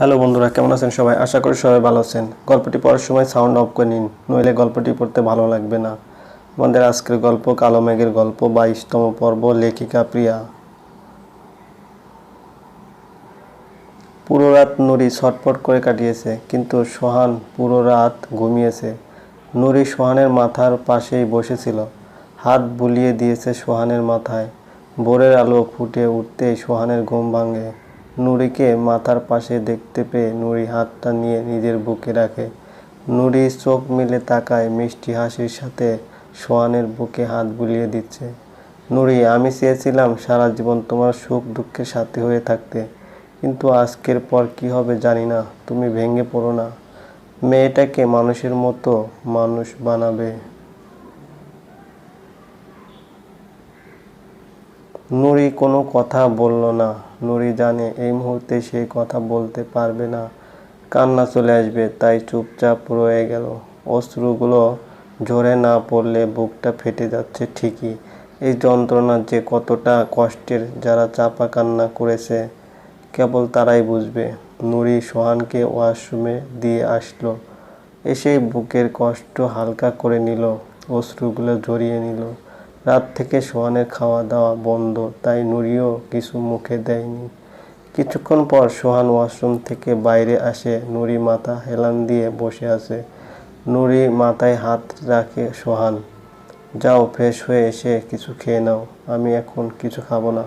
Hello বন্ধুরা, কেমন আছেন সবাই? আশা করি সবাই ভালো আছেন। গল্পটি পড়ার সময় সাউন্ড অফ করে নিন, নইলে গল্পটি পড়তে ভালো লাগবে না। আমাদের আজকের গল্প কালো মেঘের গল্প, বাইশতম পর্ব, লেখিকা প্রিয়া। পুরো রাত নুরি ছটফট করে কাটিয়েছে, কিন্তু সোহান পুরো রাত ঘুমিয়েছে। নুরি সোহানের মাথার পাশেই বসেছিল। হাত বুলিয়ে দিয়েছে সোহানের মাথায়। ভোরের আলো ফুটে উঠতেই সোহানের ঘুম ভাঙে। নুরিকে মাথার পাশে দেখতে পেয়ে নুরি হাতটা নিয়ে নিজের বুকে রাখে। নুরি চোখ মিলে তাকায় মিষ্টি হাসির সাথে সোয়ানের বুকে হাত বুলিয়ে দিচ্ছে। নুরি, আমি চেয়েছিলাম সারা জীবন তোমার সুখ দুঃখের সাথে হয়ে থাকতে, কিন্তু আজকের পর কি হবে জানি না, তুমি ভেঙে পড়ো না। মেয়েটাকে মানুষের মতো মানুষ বানাবে। নুরি কোনো কথা বলল না। নুরি জানে এই মুহূর্তে সে কথা বলতে পারবে না। কান্না চলে আসবে, তাই চুপচাপ রয়ে গেল। অশ্রুগুলো ঝরে না পড়লে বুকটা ফেটে যাচ্ছে ঠিকই। এই যন্ত্রণা যে কতটা কষ্টের, যারা চাপা কান্না করেছে, কেবল তারাই বুঝবে। নুরি সোহানকে ওয়াশরুমে দিয়ে আসলো। এসে বুকের কষ্ট হালকা করে নিল, অশ্রুগুলো জড়িয়ে নিল। রাত থেকে সোহানের খাওয়া দাওয়া বন্ধ, তাই নুরিও কিছু মুখে দেয়নি। কিছুক্ষণ পর সোহান ওয়াশরুম থেকে বাইরে আসে, নুরি মাথা হেলান দিয়ে বসে আছে। নুরি মাথায় হাত রাখে সোহান, যাও, ফ্রেশ হয়ে এসে কিছু খেয়ে নাও, আমি এখন কিছু খাব না।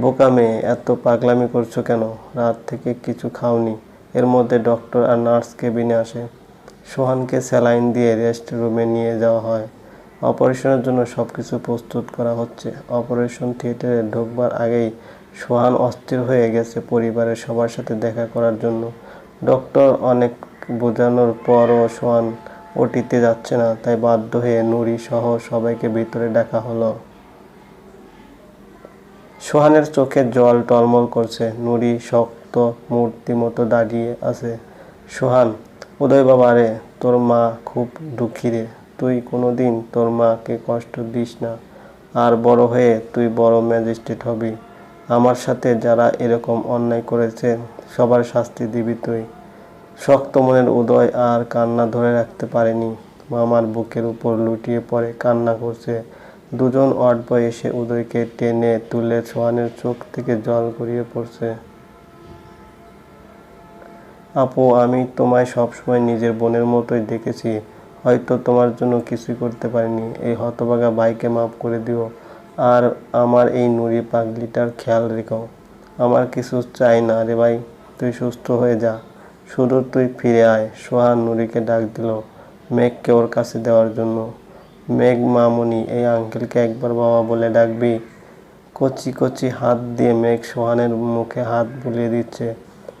বোকা মেয়ে, এত পাগলামি করছ কেন? রাত থেকে কিছু খাওনি, এর মধ্যে ডক্টর আর নার্স কেবিনে আসে। সোহানকে স্যালাইন দিয়ে রেস্ট রুমে নিয়ে যাওয়া হয়। অপারেশনের জন্য সব কিছু প্রস্তুত করা হচ্ছে। অপারেশন থিয়েটারে ঢোকবার আগেই সোহান অস্থির হয়ে গেছে পরিবারের সবার সাথে দেখা করার জন্য। ডক্টর অনেক বোঝানোর পরও সোহান ওটিতে যাচ্ছে না, তাই বাধ্য হয়ে নুরি সহ সবাইকে ভিতরে ডাকা হলো। সোহানের চোখে জল টলমল করছে, নুরি শক্ত মূর্তি মতো দাঁড়িয়ে আছে। সোহান, উদয় বাবা রে, তোর মা খুব দুঃখী রে। তুই কোনোদিন তোর মাকে কষ্ট দিস না। আর বড় হয়ে তুই বড় ম্যাজিস্ট্রেট হবি। আমার সাথে যারা এরকম অন্যায় করেছে সবার শাস্তি দিবি তুই। শক্ত মনের উদয় আর কান্না ধরে রাখতে পারেনি। মামার বুকের উপর লুটিয়ে পড়ে কান্না করছে। দুজন ওয়ার্ড বয় এসে উদয়কে টেনে তুলে সোহানের চোখ থেকে জল গড়িয়ে পড়ছে। আপু, আমি তোমায় সবসময় নিজের বোনের মতোই দেখেছি। হয়তো তোমার জন্য কিছুই করতে পারিনি। এই হতভাগা ভাইকে মাফ করে দিও। আর আমার এই নুড়ি পাগলিটার খেয়াল রেখো। আমার কিছু চাই না রে ভাই, তুই সুস্থ হয়ে যা। শুধু তুই ফিরে আয়, সোহান নুরিকে ডাক দিল মেঘকে ওর কাছে দেওয়ার জন্য। মেঘ মামনি, এই আঙ্কেলকে একবার বাবা বলে ডাকবি? কচি কচি হাত দিয়ে মেঘ সোহানের মুখে হাত বুলিয়ে দিচ্ছে।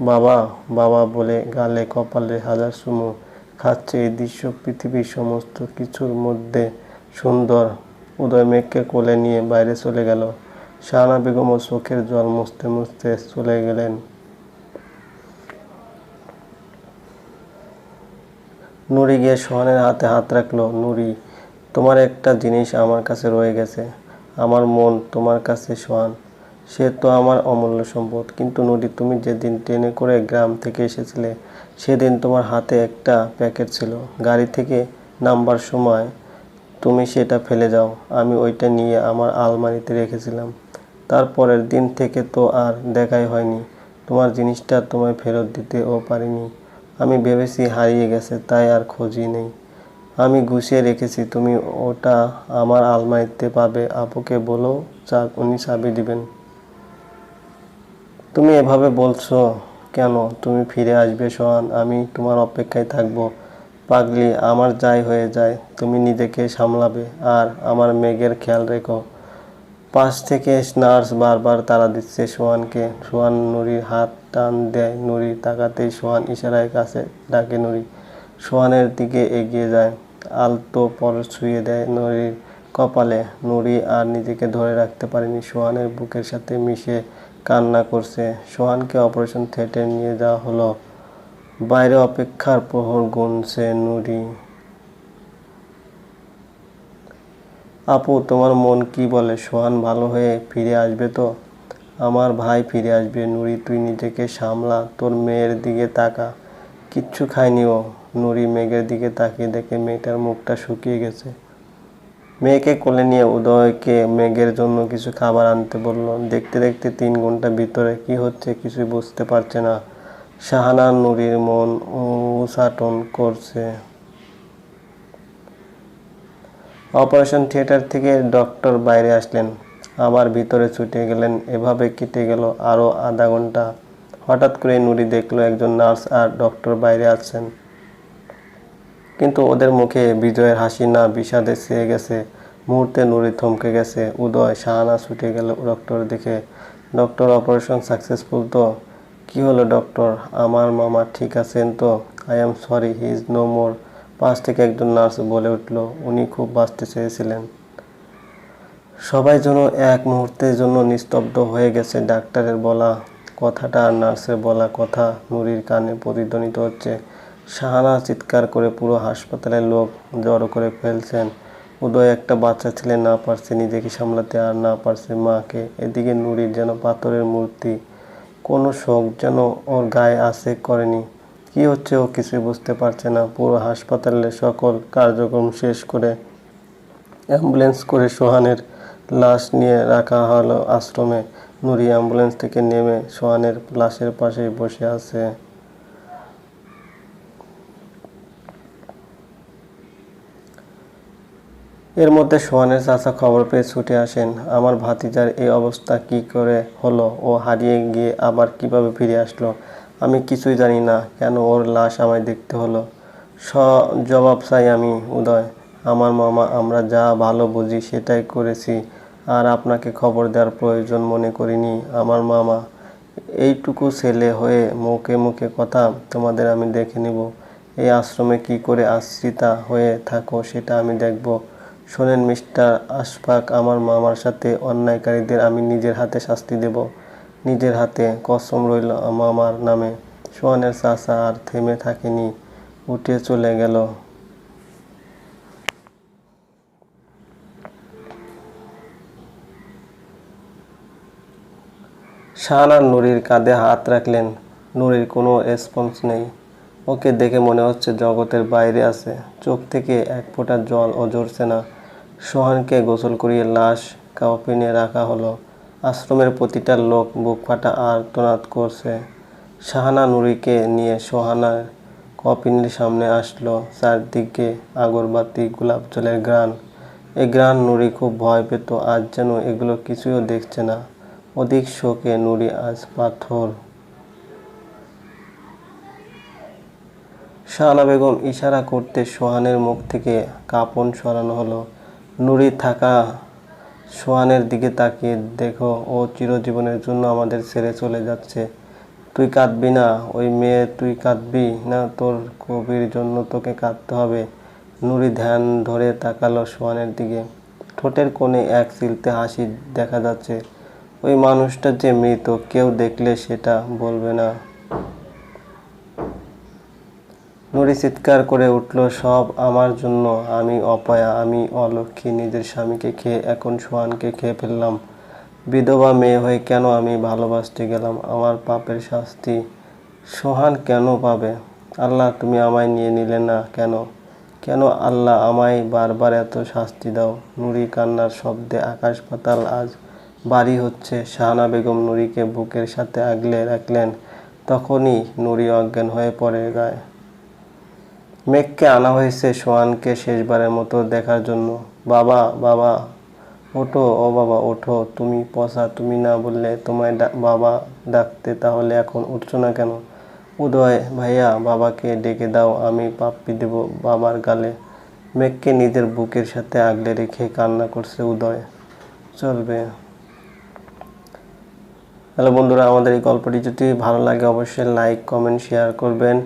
বাবা বাবা বলে গালে কপালে হাজার সুমু। খাচ্ছে এই দৃশ্য, পৃথিবীর সমস্ত কিছুর মধ্যে সুন্দর। উদয় মেঘকে কোলে নিয়ে বাইরে চলে গেল। শাহানা বেগমও চোখের জল মুছতে মুছতে চলে গেলেন। নুরি গিয়ে সোহানের হাতে হাত রাখল, নুরি, তোমার একটা জিনিস আমার কাছে রয়ে গেছে। আমার মন তোমার কাছে সোহান। সে তো আমার অমূল্য সম্পদ। কিন্তু নুরি তুমি যেদিন ট্রেনে করে গ্রাম থেকে এসেছিলে, সেদিন তোমার হাতে একটা প্যাকেট ছিল। গাড়ি থেকে নামবার সময় তুমি সেটা ফেলে যাও আমি ওইটা নিয়ে আমার আলমারিতে রেখেছিলাম। তারপরের দিন থেকে তো আর দেখাই হয়নি। তোমার জিনিসটা তোমায় ফেরত দিতেও পারিনি। আমি ভেবেছি হারিয়ে গেছে, তাই আর খোঁজই নেই। আমি গুছিয়ে রেখেছি, তুমি ওটা আমার আলমারিতে পাবে। আপুকে বলো, চা উনি চাবি দিবেন। তুমি এভাবে বলছো কেন? তুমি ফিরে আসবে, সোহান। আমি তোমার অপেক্ষায় থাকব। পাগলি, আমার যাই হয়ে যায়, তুমি নিজেকে সামলাবে। আর আমার মেঘের খেয়াল রেখো। পাশ থেকে নার্স বারবার তারা দিচ্ছে সোহানকে। সোহান নুরির হাত টান দেয়। নুরি তাকাতেই সোহান ইশারায় কাছে ডাকে নুরি। সোহানের দিকে এগিয়ে যায়। আলতো পর ছুঁয়ে দেয় নুরির কপালে। নুরি আর নিজেকে ধরে রাখতে পারেনি। সোহানের বুকের সাথে মিশে কান্না করছে। সোহানকে অপারেশন থিয়েটারে নিয়ে যাওয়া হলো। বাইরে অপেক্ষার প্রহর গুনছে নুরি। আপু, তোমার মন কি বলে? সোহান ভালো হয়ে ফিরে আসবে তো? আমার ভাই ফিরে আসবে। নুরি, তুই নিজেকে সামলা। তোর মেয়ের দিকে তাকা। কিচ্ছু খায়নি ও। নুরি মেঘের দিকে তাকিয়ে দেখে মেয়েটার মুখটা শুকিয়ে গেছে। মেয়েকে কোলে নিয়ে উদয়কে মেঘের জন্য কিছু খাবার আনতে বলল। দেখতে দেখতে তিন ঘণ্টা ভিতরে কি হচ্ছে কিছুই বুঝতে পারছে না। শাহানা নুরির মন উসাটন করছে। অপারেশন থিয়েটার থেকে ডক্টর বাইরে আসলেন। আবার ভিতরে ছুটে গেলেন। এভাবে কেটে গেল আরও আধা ঘণ্টা। হঠাৎ করে নুরি দেখল একজন নার্স আর ডক্টর বাইরে আছেন কিন্তু ওদের মুখে বিজয়ের হাসি না, বিষাদে চেয়ে গেছে। মুহূর্তে নুরি থমকে গেছে। উদয়, শাহানা ছুটে গেল ডক্টর দেখে ডক্টর অপারেশন সাকসেসফুল তো? কি হলো ডক্টর আমার মামা ঠিক আছেন তো? I am sorry he is no more পাশ থেকে একজন নার্স বলে উঠল, উনি খুব বাঁচতে চেয়েছিলেন। সবাই যেন এক মুহূর্তের জন্য নিস্তব্ধ হয়ে গেছে ডাক্তারের বলা। কথাটা আর নার্সের বলা কথা নুরির কানে প্রতিধ্বনিত হচ্ছে। শাহানা চিৎকার করে পুরো হাসপাতালের লোক জড়ো করে ফেলছেন। উদয় একটা বাচ্চা ছেলে না পারছে নিজেকে সামলাতে আর না পারছে মাকে। এদিকে নুরির যেন পাথরের মূর্তি। কোনো শোক যেন ওর গায়ে আসে করেনি। কি হচ্ছে ও কিছুই বুঝতে পারছে না। পুরো হাসপাতালের সকল কার্যক্রম শেষ করে অ্যাম্বুলেন্স করে সোহানের লাশ নিয়ে রাখা হলো আশ্রমে। নুরি অ্যাম্বুলেন্স থেকে নেমে সোহানের লাশের পাশেই বসে আছে। এর মধ্যে সোহানের চাচা খবর পেয়ে ছুটে আসেন। আমার ভাতিজার এই অবস্থা কি করে হলো? ও হারিয়ে গিয়ে আবার কীভাবে ফিরে আসলো? আমি কিছুই জানি না। কেন ওর লাশ আমায় দেখতে হলো? স, জবাব চাই আমি, উদয়। আমার মামা, আমরা যা ভালো বুঝি সেটাই করেছি। আর আপনাকে খবর দেওয়ার প্রয়োজন মনে করিনি, আমার মামা। এইটুকু ছেলে হয়ে মুখে মুখে কথা তোমাদের আমি দেখে নিব। এই আশ্রমে কি করে আশ্রিতা হয়ে থাকো সেটা আমি দেখব। শোনেন, মিস্টার আশফাক, আমার মামার সাথে অন্যায়কারীদের আমি নিজের হাতে শাস্তি দেব। নিজের হাতে কসম রইল মামার নামে। সোহানের চাষা আর থেমে থাকেনি, উঠে চলে গেল। শাহানা নুরির কাঁধে হাত রাখলেন। নুরির কোনো রেসপন্স নেই। ওকে দেখে মনে হচ্ছে জগতের বাইরে আছে। চোখ থেকে এক ফোঁটা জল ও ঝরছে না। সোহানকে গোসল করিয়ে লাশ কাউপিনে রাখা হলো। আশ্রমের প্রতিটা লোক বুক ফাটা আর তোনাত করছে। শাহানা নুরিকে নিয়ে সোহানার কপিনের সামনে আসলো চারদিকে আগরবাতি, গোলাপ জলের গ্রান এই গ্রান নুরি খুব ভয় পেত, আজ যেন এগুলো কিছুই দেখছে না। অধিক শোকে নুরি আজ পাথর। শাহানা বেগম ইশারা করতে সোহানের মুখ থেকে কাপন সরানো হলো। নুরি থাকা সোহানের দিকে তাকিয়ে দেখো, ও চিরজীবনের জন্য আমাদের ছেড়ে চলে যাচ্ছে। তুই কাঁদবি না, ওই মেয়ে তুই কাঁদবি না, তোর কবির জন্য তোকে কাঁদতে হবে। নুরি ধ্যান ধরে তাকালো সোয়ানের দিকে। ঠোঁটের কোণে এক সিলতে হাসি দেখা যাচ্ছে। ওই মানুষটা যে মৃত, কেউ দেখলে সেটা বলবে না। নুরি চিৎকার করে উঠল, সব আমার জন্য। আমি অপয়া, আমি অলক্ষী নিজের স্বামীকে খেয়ে এখন সোহানকে খেয়ে ফেললাম। বিধবা মেয়ে হয়ে কেন আমি ভালোবাসতে গেলাম? আমার পাপের শাস্তি সোহান কেন পাবে? আল্লাহ, তুমি আমায় নিয়ে নিলে না কেন? কেন আল্লাহ আমায় বারবার এত শাস্তি দাও? নুরি কান্নার শব্দে আকাশ পাতাল আজ বাড়ি হচ্ছে। শাহানা বেগম নুরিকে বুকের সাথে আগলে রাখলেন। তখনই নুরি অজ্ঞান হয়ে পড়ে গায়ে। মেঘকে আনা হয়েছে সোয়ানকে শেষবারের মতো দেখার জন্য। বাবা বাবা, ওঠো, ও বাবা, ওঠো, তুমি পসা তুমি না বললে তোমায় বাবা ডাকতে তাহলে এখন উঠছো না কেন? উদয়, ভাইয়া, বাবাকে ডেকে দাও, আমি পাপ্পি দেব বাবার গালে। মেঘকে নিজের বুকের সাথে আগলে রেখে কান্না করছে উদয়। চলবে। হ্যালো বন্ধুরা, আমাদের এই গল্পটি যদি ভালো লাগে অবশ্যই লাইক, কমেন্ট, শেয়ার করবেন।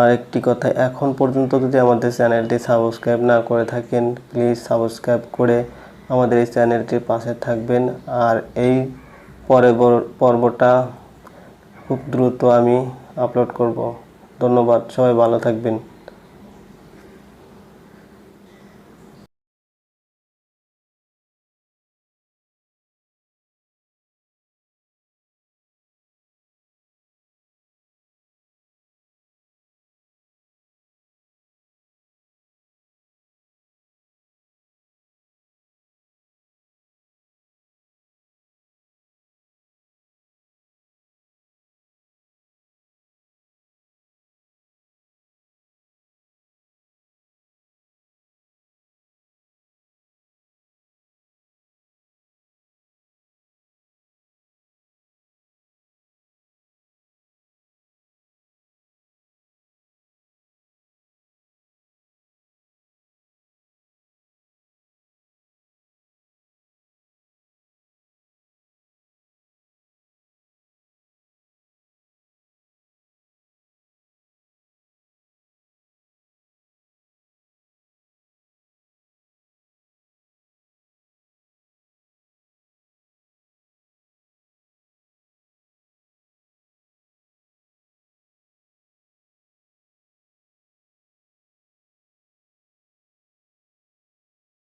আর একটি কথা, এখন পর্যন্ত যদি আমাদের চ্যানেলটি সাবস্ক্রাইব না করে থাকেন প্লিজ সাবস্ক্রাইব করে আমাদের এই চ্যানেলটির পাশে থাকবেন। আর এই পরে পর্বটা খুব দ্রুত আমি আপলোড করব। ধন্যবাদ, সবাই ভালো থাকবেন।